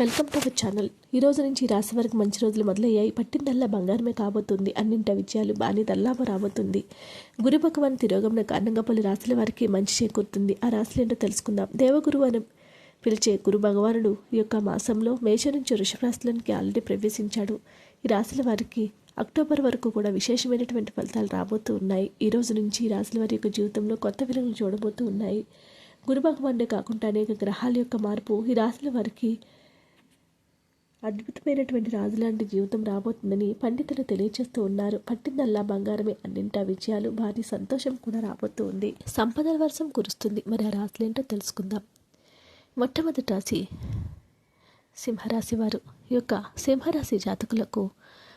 Welcome to our channel. ఈ రోజు నుంచి రాశి వారికి మంచి రోజులు మొదలయ్యాయి. పట్టిందల్లా బంగారమే కాబోతుంది. అన్నింట విజయాలు బాని దల్లాభ రాబోతుంది. గురు భగవాన్ తిరోగమన కారణంగా పలు రాశుల వారికి మంచి చేకూరుతుంది. ఆ రాశులు ఏంటో తెలుసుకుందాం. దేవగురు అని పిలిచే గురు భగవానుడు ఈ యొక్క మాసంలో మేష నుంచి వృషభ ఆల్రెడీ ప్రవేశించాడు. ఈ రాశుల వారికి అక్టోబర్ వరకు కూడా విశేషమైనటువంటి ఫలితాలు రాబోతూ ఉన్నాయి. ఈ రోజు నుంచి ఈ రాశుల వారి యొక్క జీవితంలో కొత్త విలువలు చూడబోతూ ఉన్నాయి. గురు భగవానుడే కాకుండా అనేక గ్రహాల యొక్క మార్పు ఈ రాశుల వారికి అద్భుతమైనటువంటి రాజులాంటి జీవితం రాబోతుందని పండితులు తెలియజేస్తూ ఉన్నారు. పట్టిందల్లా బంగారమే అన్నింటా విజయాలు భారీ సంతోషం కూడా రాబోతూ ఉంది. సంపదల వర్షం కురుస్తుంది. మరి ఆ రాశులేంటో తెలుసుకుందాం. మొట్టమొదటి రాశి సింహరాశి వారు ఈ యొక్క సింహరాశి జాతకులకు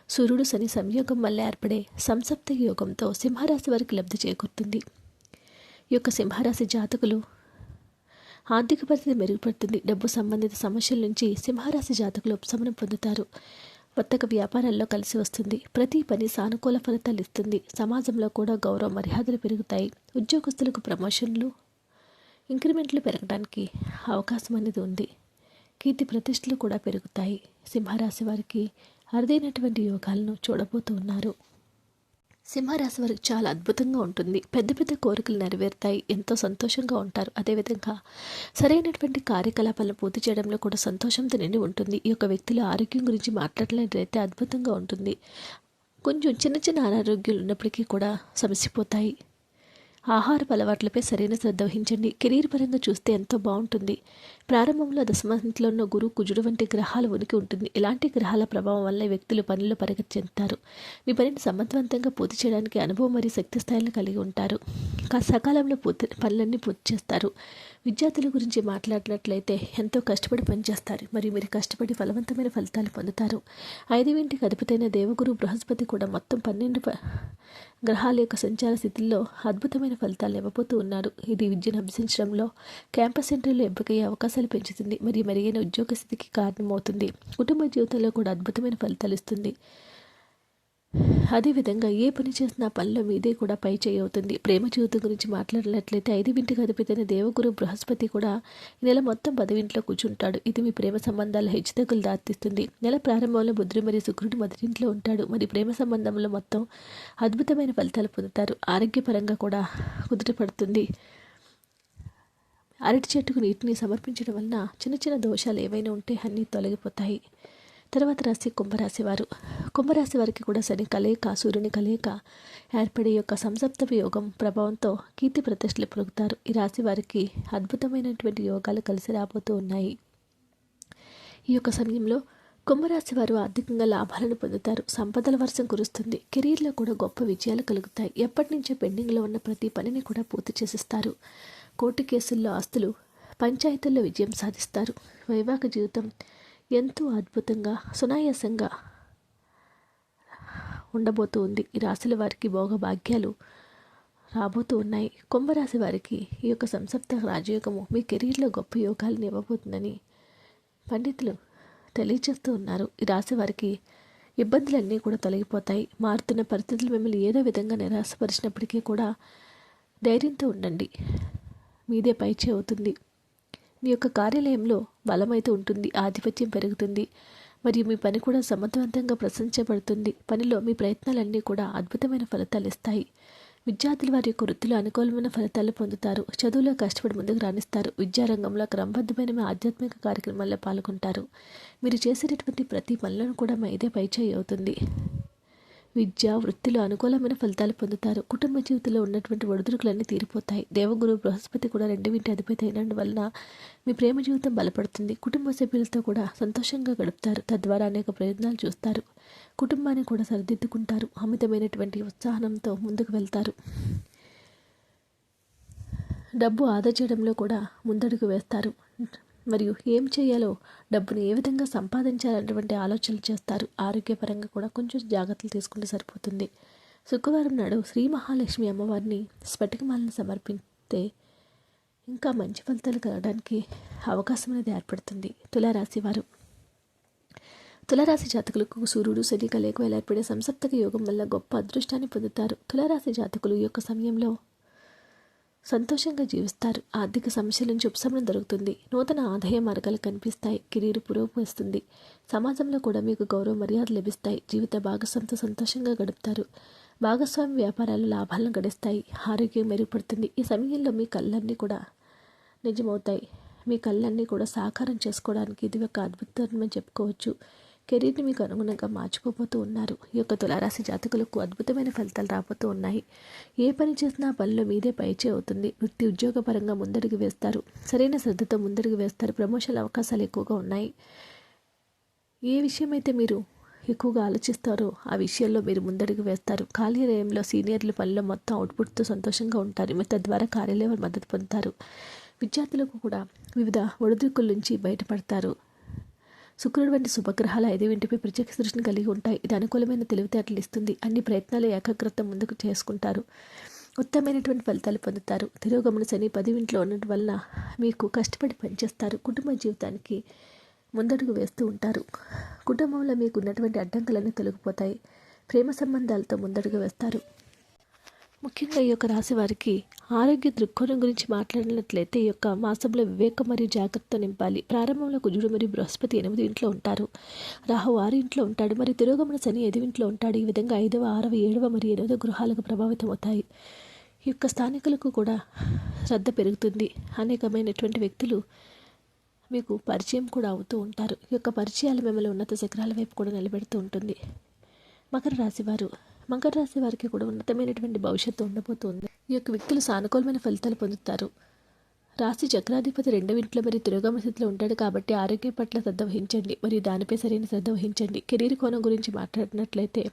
సూర్యుడు శని సంయోగం వల్ల ఏర్పడే సంసప్త యోగంతో సింహరాశి వారికి లబ్ధి చేకూరుతుంది. ఈ యొక్క సింహరాశి జాతకులు ఆర్థిక పరిస్థితి మెరుగుపడుతుంది. డబ్బు సంబంధిత సమస్యల నుంచి సింహరాశి జాతకులు ఉపశమనం పొందుతారు. వర్తక వ్యాపారాల్లో కలిసి వస్తుంది. ప్రతి పని సానుకూల ఫలితాలు ఇస్తుంది. సమాజంలో కూడా గౌరవ మర్యాదలు పెరుగుతాయి. ఉద్యోగస్తులకు ప్రమోషన్లు ఇంక్రిమెంట్లు పెరగడానికి అవకాశం అనేది ఉంది. కీర్తి ప్రతిష్టలు కూడా పెరుగుతాయి. సింహరాశి వారికి అరుదైనటువంటి యోగాలను చూడబోతున్నారు. సింహరాశి వారికి చాలా అద్భుతంగా ఉంటుంది. పెద్ద పెద్ద కోరికలు నెరవేరుతాయి. ఎంతో సంతోషంగా ఉంటారు. అదేవిధంగా సరైనటువంటి కార్యకలాపాలను పూర్తి చేయడంలో కూడా సంతోషంతో నిండి ఉంటుంది. ఈ యొక్క వ్యక్తుల ఆరోగ్యం గురించి మాట్లాడలేదైతే అద్భుతంగా ఉంటుంది. కొంచెం చిన్న చిన్న అనారోగ్యాలు ఉన్నప్పటికీ కూడా సమసిపోతాయి ఆహారపు అలవాట్లపై సరైన శ్రద్ధ వహించండి. కెరీర్ పరంగా చూస్తే ఎంతో బాగుంటుంది. ప్రారంభంలో దశమంతిలో ఉన్న గురు కుజుడు వంటి గ్రహాల ఉనికి ఉంటుంది. ఇలాంటి గ్రహాల ప్రభావం వల్ల వ్యక్తులు పనుల్లో పరిగతి చెందుతారు? మీ పనిని సమర్థవంతంగా పూర్తి చేయడానికి అనుభవం మరియు శక్తి స్థాయిలను కలిగి ఉంటారు. కా- సకాలంలో పూర్తి పనులన్నీ పూర్తి చేస్తారు. విద్యార్థుల గురించి మాట్లాడినట్లయితే ఎంతో కష్టపడి పనిచేస్తారు. మరియు మీరు కష్టపడి ఫలవంతమైన ఫలితాలు పొందుతారు. ఐదు ఇంటికి అధిపతైన దేవగురు బృహస్పతి కూడా మొత్తం పన్నెండు గ్రహాల యొక్క సంచార స్థితిలో అద్భుతమైన ఫలితాలు ఇవ్వబోతూ ఉన్నారు. ఇది విద్యను అభ్యసించడంలో క్యాంపస్ ఇంటర్వ్యూలో ఎంపికయ్యే అవకాశాలు పెంచుతుంది. మరియు మెరుగైన ఉద్యోగ స్థితికి కారణమవుతుంది. కుటుంబ జీవితంలో కూడా అద్భుతమైన ఫలితాలు ఇస్తుంది. అదేవిధంగా ఏ పని చేసినా పనిలో మీదే కూడా పై చేయి అవుతుంది. ప్రేమ జీవితం గురించి మాట్లాడినట్లయితే ఐదు వింటికి అధిపతైన దేవగురు బృహస్పతి కూడా ఈ నెల మొత్తం పదవింట్లో కూర్చుంటాడు. ఇది మీ ప్రేమ సంబంధాల హెచ్చుతగ్గులు దారితీస్తుంది నెల ప్రారంభంలో బుద్ధుడు మరియు శుక్రుడు మొదటింట్లో ఉంటాడు. మరి ప్రేమ సంబంధంలో మొత్తం అద్భుతమైన ఫలితాలు పొందుతారు. ఆరోగ్యపరంగా కూడా కుదుట పడుతుంది అరటి చెట్టుకు నీటిని సమర్పించడం వలన చిన్న చిన్న దోషాలు ఏవైనా ఉంటే అన్నీ తొలగిపోతాయి. తర్వాత రాశి కుంభరాశి వారు. కుంభరాశి వారికి కూడా శని కలయిక సూర్యుని కలయిక ఏర్పడే యొక్క సంసప్త యోగం ప్రభావంతో కీర్తి ప్రతిష్టలు పొరుగుతారు ఈ రాశి వారికి అద్భుతమైనటువంటి యోగాలు కలిసి రాబోతూ ఉన్నాయి. ఈ యొక్క సమయంలో కుంభరాశి వారు ఆర్థికంగా లాభాలను పొందుతారు. సంపదల వర్షం కురుస్తుంది. కెరీర్లో కూడా గొప్ప విజయాలు కలుగుతాయి. ఎప్పటి నుంచో పెండింగ్లో ఉన్న ప్రతి పనిని కూడా పూర్తి చేసిస్తారు. కోర్టు కేసుల్లో ఆస్తులు పంచాయతీల్లో విజయం సాధిస్తారు. వైవాహిక జీవితం ఎంతో అద్భుతంగా సునాయాసంగా ఉండబోతూ ఉంది. ఈ రాశుల వారికి భోగ భాగ్యాలు రాబోతూ ఉన్నాయి. కుంభరాశి వారికి ఈ యొక్క సంసప్త రాజయోగము మీ కెరీర్లో గొప్ప యోగాలను ఇవ్వబోతుందని పండితులు తెలియజేస్తూ ఉన్నారు. ఈ రాశి వారికి ఇబ్బందులన్నీ కూడా తొలగిపోతాయి. మారుతున్న పరిస్థితులు మిమ్మల్ని ఏదో విధంగా నిరాశపరిచినప్పటికీ కూడా ధైర్యంతో ఉండండి. మీదే పైచే అవుతుంది. మీ యొక్క కార్యాలయంలో బలమైతే ఉంటుంది ఆధిపత్యం పెరుగుతుంది. మరియు మీ పని కూడా సమర్థవంతంగా ప్రశంసబడుతుంది పనిలో మీ ప్రయత్నాలన్నీ కూడా అద్భుతమైన ఫలితాలు ఇస్తాయి. విద్యార్థులు వారి యొక్క వృత్తిలో అనుకూలమైన ఫలితాలు పొందుతారు. చదువులో కష్టపడి ముందుకు రాణిస్తారు. విద్యారంగంలో క్రమబద్ధమైన మీ ఆధ్యాత్మిక కార్యక్రమాల్లో పాల్గొంటారు. మీరు చేసేటటువంటి ప్రతి పనులను కూడా మా ఇదే పైచేయి అవుతుంది. విద్య వృత్తిలో అనుకూలమైన ఫలితాలు పొందుతారు. కుటుంబ జీవితంలో ఉన్నటువంటి ఒడిదుడుకులన్నీ తీరిపోతాయి. దేవగురు బృహస్పతి కూడా రెండు వింటి అధిపతి అయినందువలన మీ ప్రేమ జీవితం బలపడుతుంది. కుటుంబ సభ్యులతో కూడా సంతోషంగా గడుపుతారు. తద్వారా అనేక ప్రయోజనాలు చూస్తారు. కుటుంబాన్ని కూడా సరిదిద్దుకుంటారు. అమితమైనటువంటి ఉత్సాహంతో ముందుకు వెళ్తారు. డబ్బు ఆదా చేయడంలో కూడా ముందడుగు వేస్తారు. మరియు ఏం చేయాలో డబ్బును ఏ విధంగా సంపాదించాలన్నటువంటి ఆలోచనలు చేస్తారు. ఆరోగ్యపరంగా కూడా కొంచెం జాగ్రత్తలు తీసుకుంటే సరిపోతుంది. శుక్రవారం నాడు శ్రీ మహాలక్ష్మి అమ్మవారిని స్ఫటికమాలను సమర్పిస్తే ఇంకా మంచి ఫలితాలు కలగడానికి అవకాశం అనేది ఏర్పడుతుంది. తులారాశి వారు. తులారాశి జాతకులకు సూర్యుడు శని కలయిక ఏర్పడే సంసప్తక యోగం వల్ల గొప్ప అదృష్టాన్ని పొందుతారు. తులారాశి జాతకులు ఈ యొక్క సమయంలో సంతోషంగా జీవిస్తారు. ఆర్థిక సమస్యల నుంచి ఉపశమనం దొరుకుతుంది. నూతన ఆదాయ మార్గాలు కనిపిస్తాయి. కెరీర్ పురోగమిస్తుంది. సమాజంలో కూడా మీకు గౌరవ మర్యాదలు లభిస్తాయి. జీవిత భాగస్వామితో సంతోషంగా గడుపుతారు. భాగస్వామి వ్యాపారాలు లాభాలను గడిస్తాయి. ఆరోగ్యం మెరుగుపడుతుంది. ఈ సమయంలో మీ కళ్ళన్నీ కూడా నిజమవుతాయి. మీ కళ్ళన్నీ కూడా సాకారం చేసుకోవడానికి ఇది ఒక అద్భుతమని చెప్పుకోవచ్చు. కెరీర్ని మీకు అనుగుణంగా మార్చుకోబోతూ ఉన్నారు. ఈ యొక్క తులారాశి జాతకులకు అద్భుతమైన ఫలితాలు రాబోతూ ఉన్నాయి. ఏ పని చేసినా పనిలో మీదే పైచే అవుతుంది. వృత్తి ఉద్యోగపరంగా ముందడుగు వేస్తారు. సరైన శ్రద్ధతో ముందడుగు వేస్తారు. ప్రమోషన్ అవకాశాలు ఎక్కువగా ఉన్నాయి. ఏ విషయమైతే మీరు ఎక్కువగా ఆలోచిస్తారో ఆ విషయంలో మీరు ముందడుగు వేస్తారు. కార్యాలయంలో సీనియర్లు పనిలో మొత్తం అవుట్పుట్తో సంతోషంగా ఉంటారు. మీరు తద్వారా కార్యాలయం మద్దతు పొందుతారు. విద్యార్థులకు కూడా వివిధ ఒడిదుడుకుల నుంచి బయటపడతారు. శుక్రుడు వంటి శుభగ్రహాలు ఐదు ఇంటిపై ప్రత్యేక దృష్టిని కలిగి ఉంటాయి. ఇది అనుకూలమైన తెలివితేటలు ఇస్తుంది. అన్ని ప్రయత్నాలు ఏకాగ్రత ముందుకు చేసుకుంటారు. ఉత్తమైనటువంటి ఫలితాలు పొందుతారు. తిరోగమన శని పదివింట్లో ఉండటం వల్ల మీకు కష్టపడి పనిచేస్తారు. కుటుంబ జీవితానికి ముందడుగు వేస్తూ ఉంటారు. కుటుంబంలో మీకు ఉన్నటువంటి అడ్డంకులన్నీ తొలగిపోతాయి. ప్రేమ సంబంధాలతో ముందడుగు వేస్తారు. ముఖ్యంగా ఈ యొక్క రాశి వారికి ఆరోగ్య దృక్కోణం గురించి మాట్లాడినట్లయితే ఈ యొక్క మాసంలో వివేకం మరియు జాగ్రత్త నింపాలి. ప్రారంభంలో కుజుడు మరియు బృహస్పతి ఎనిమిది ఇంట్లో ఉంటారు. రాహు ఆరు ఇంట్లో ఉంటాడు. మరియు తిరోగమన శని ఐదు ఇంట్లో ఉంటాడు. ఈ విధంగా ఐదవ ఆరవ ఏడవ మరియు ఎనిమిదవ గృహాలకు ప్రభావితం అవుతాయి ఈ యొక్క స్థానికులకు కూడా శ్రద్ధ పెరుగుతుంది. అనేకమైనటువంటి వ్యక్తులు మీకు పరిచయం కూడా అవుతూ ఉంటారు. ఈ యొక్క పరిచయాలు మిమ్మల్ని ఉన్నత శిఖరాల వైపు కూడా నిలబెడుతూ ఉంటుంది. మకర రాశి వారు మకర రాశి వారికి కూడా ఉన్నతమైనటువంటి భవిష్యత్తు ఉండబోతుంది. ఈ యొక్క వ్యక్తులు సానుకూలమైన ఫలితాలు పొందుతారు. రాశి చక్రాధిపతి రెండవ ఇంట్లో మరి తిరోగమ స్థితిలో ఉంటాడు కాబట్టి ఆరోగ్యం పట్ల శ్రద్ధ వహించండి. మరియు దానిపై సరైన శ్రద్ధ వహించండి. కెరీర్ కోణం గురించి మాట్లాడినట్లయితే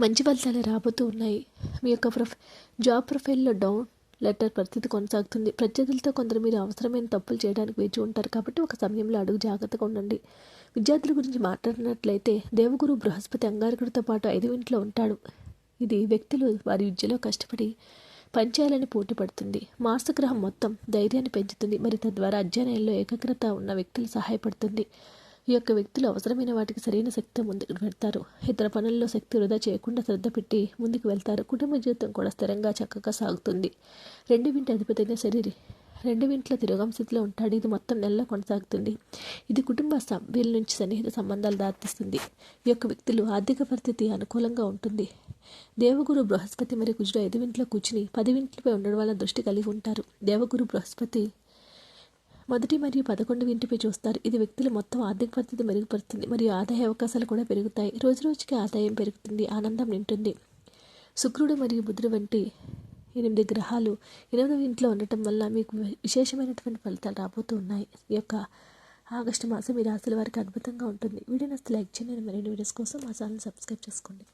మంచి ఫలితాలు రాబోతూ ఉన్నాయి. మీ యొక్క ప్రొఫ జాబ్ ప్రొఫైల్లో డౌన్ లెటర్ పరిస్థితి కొనసాగుతుంది. ప్రత్యర్థులతో కొందరు మీరు అవసరమైన తప్పులు చేయడానికి వేచి ఉంటారు కాబట్టి ఒక సమయంలో అడుగు జాగ్రత్తగా ఉండండి. విద్యార్థుల గురించి మాట్లాడినట్లయితే దేవగురు బృహస్పతి అంగారకుడితో పాటు ఐదు ఇంట్లో ఉంటాడు. ఇది వ్యక్తులు వారి విద్యలో కష్టపడి పనిచేయాలని పోటీ పడుతుంది మార్స్ గ్రహం మొత్తం ధైర్యాన్ని పెంచుతుంది. మరి తద్వారా అధ్యయనంలో ఏకాగ్రత ఉన్న వ్యక్తులు సహాయపడుతుంది. ఈ యొక్క వ్యక్తులు అవసరమైన వాటికి సరైన శక్తి ముందుకు పెడతారు. ఇతర పనుల్లో శక్తి వృధా చేయకుండా శ్రద్ధ పెట్టి ముందుకు వెళ్తారు. కుటుంబ జీవితం కూడా స్థిరంగా చక్కగా సాగుతుంది. రెండు వింటి అధిపతైన శరీరి రెండు వింట్ల తిరోగం స్థితిలో ఉంటాడు. ఇది మొత్తం నెలలో కొనసాగుతుంది. ఇది కుటుంబ సభ్యుల నుంచి సన్నిహిత సంబంధాలు దారితీస్తుంది. ఈ యొక్క వ్యక్తులు ఆర్థిక పరిస్థితి అనుకూలంగా ఉంటుంది. దేవగురు బృహస్పతి మరియు కుజుడు ఐదు వింట్లో కూర్చుని పది వింట్లపై ఉండడం వల్ల దృష్టి కలిగి ఉంటారు. దేవగురు బృహస్పతి మొదటి మరియు పదకొండు ఇంటిపై చూస్తారు. ఇది వ్యక్తుల మొత్తం ఆర్థిక పరిస్థితి మెరుగుపరుస్తుంది మరియు ఆదాయ అవకాశాలు కూడా పెరుగుతాయి. రోజు రోజుకి ఆదాయం పెరుగుతుంది ఆనందం నింటుంది. శుక్రుడు మరియు బుధుడు వంటి ఎనిమిది గ్రహాలు ఎనిమిదవ ఇంట్లో ఉండటం వల్ల మీకు విశేషమైనటువంటి ఫలితాలు రాబోతూ ఉన్నాయి. ఈ యొక్క ఆగస్టు మాసం ఈ రాశుల వారికి అద్భుతంగా ఉంటుంది. వీడియో నస్తే లైక్ చేయండి. మరిన్ని వీడియోస్ కోసం మా ఛానల్ సబ్స్క్రైబ్ చేసుకోండి.